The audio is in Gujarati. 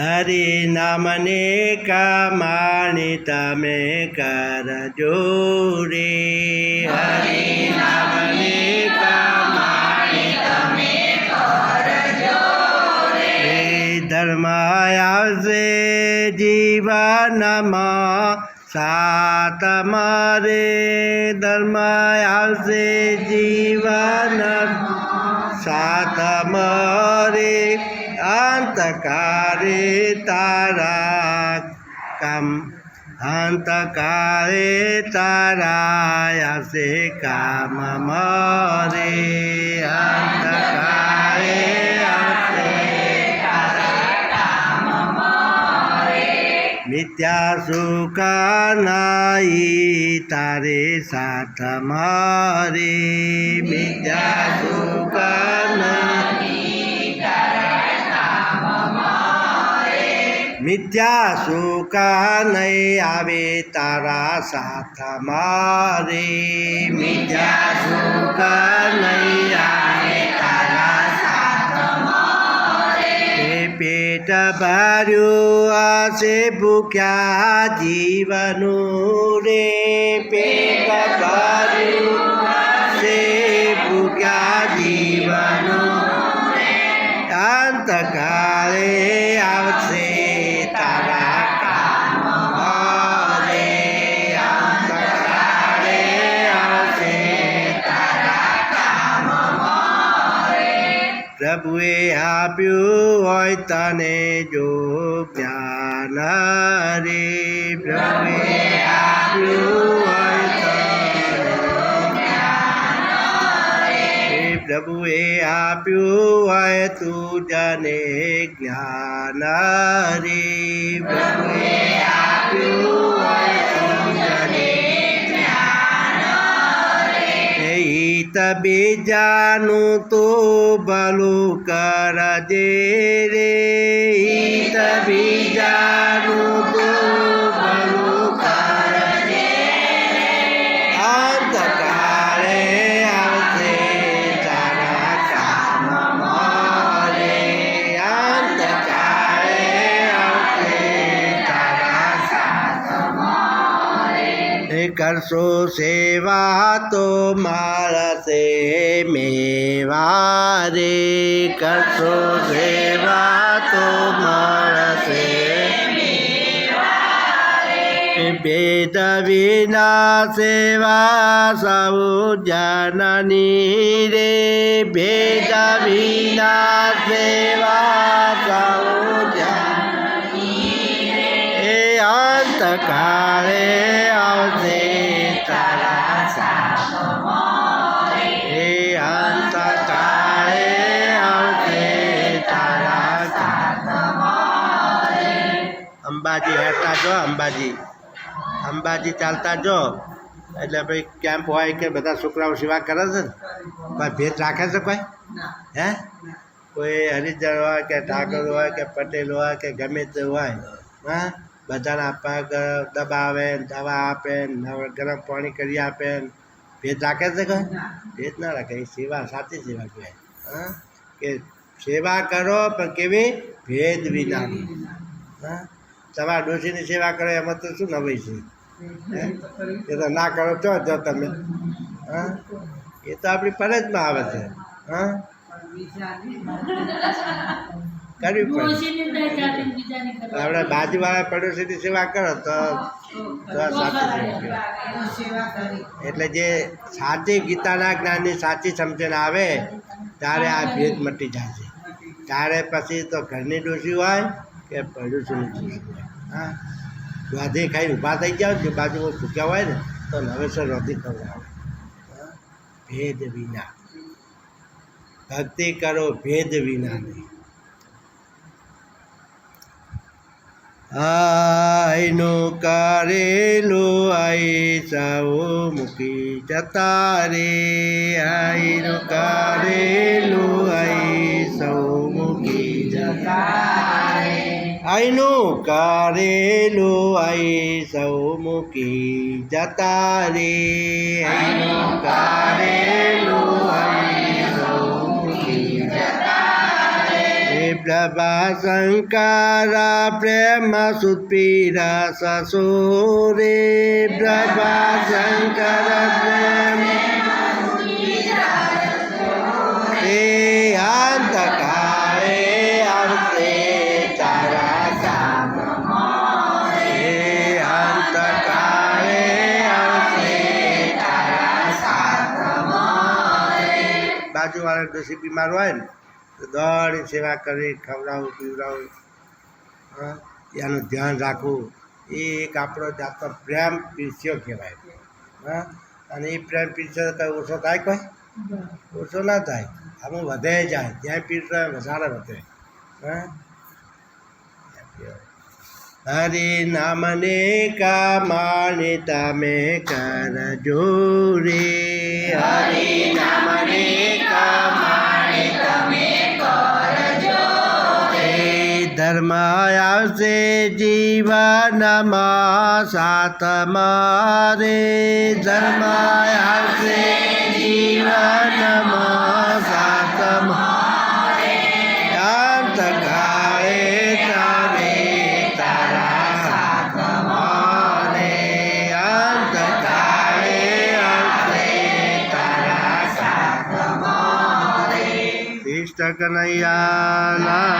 હરિ નામને કમાણી તમે કરજો રે. હરિ નામને કમાણી તમે હે ધર્મ આવશે જીવનમાં સાત મારે ધર્મ આવશે જીવન સાત મરે અંતકારે તારા કામ અંતકારે તારા આવશે કામ મરે અંતકારે મિથ્યા સુખ નાઈ તારે સાથ મારે મિથ્યા સુખ મિથ્યા સુખ નહીં આવે તારા સાથ મારે મિથ્યા સુખ નહીં આવે તારા સાથ મારે પેટ ભર્યું આશે ભૂખ્યા જીવનું રે પેટ ભર્યું આશે ભૂખ્યા જીવનું અંતકાળે પ્રભુએ આપ્યું હોય તને જો જ્ઞાન રે. પ્રભુએ આપ્યું હોય તને પ્રભુએ આપ્યું હોય તું જને જ્ઞાન રે. પ્રભુએ બીજાનું તો ભલું કરજે રે. હિત બીજાનું કરશો સેવા તો મારશે મેવા રે કરશો સેવા તો મારશે ભેદ વિના સેવા સૌ જનની રે. ભેદ વિના સેવા સૌ જનની એ અંતકાળે આવશે અંબાજી હેરતા જો અંબાજી અંબાજી ચાલતા જો એટલે ભાઈ કેમ્પ હોય કે બધા છોકરાઓ સેવા કરે છે ને? કોઈ ભેદ રાખે છે કોઈ? હે? કોઈ હરિજન હોય કે ઠાકોર હોય કે પટેલ હોય કે ગમે તે હોય. હા? બધાને આપવા દબાવે ને દવા આપે ને ગરમ પાણી કરી આપે ને ભેદ રાખે છે કે ભેદ ના રાખે. એ સેવા સાચી સેવા કહેવાય. હા? કે સેવા કરો પણ કેવી? ભેદ વિના. હા? તમારા ડોશીની સેવા કરો એમાં તો શું નવાઈ છે? એ તો ના કરો તો જો તમે. હા? એ તો આપણી ફરજમાં આવે છે. હા? કરવી પડે આપણે બાજુવાળા પડોશીની સેવા કરો તો તો સાચી સેવા એટલે જે સાચી ગીતાના જ્ઞાનની સાચી સમજણ આવે ત્યારે આ ભેદ મટી જાય છે ત્યારે પછી તો ઘરની ડોસી હોય કે પડોશીની ડોસી હોય. હા. રોધી ખાઈ ઊભા થઈ જાઓ જો બાજુમાં ભૂક્યા હોય ને તો નવેસર રોધી ખવડાવે. હા? ભેદ વિના. ભક્તિ કરો ભેદ વિનાની. આઈનું કરેલું આઈ સૌ મૂકી જતા રે. આઈનું કરેલું આઈ સૌ મૂકી જતા આઈનું કરેલું આઈ સૌ મૂકી જતા રે. આઈ તારા સામ એ અંત કાળે આવશે તારા સામ બાજુવાળા ડોસી બીમાર હોય ને દોડી સેવા કરવી, ખવડાવવું, પીવડાવવું એનું ધ્યાન રાખવું, એ એક આપણો જાતનો પ્રેમ પીરસ્યો કહેવાય. હા, અને એ પ્રેમ પીરસ્યો કંઈ ઓછો થાય કોઈ? ઓછો ના થાય. આમાં વધે જાય. જ્યાં પીરસો વધારે વધે. હા. હરે નામને કામાણી તમે કરજો રે. હરિ ધર્મ આવશે જીવનમાં સાથ મારે. ધર્મ આવશે જીવનમાં સાથ મારે. અંત કાળે તારે, તારા સાથ મારે. અંત કાળે અંતે તારા મારે. ઇષ્ટ કનૈયા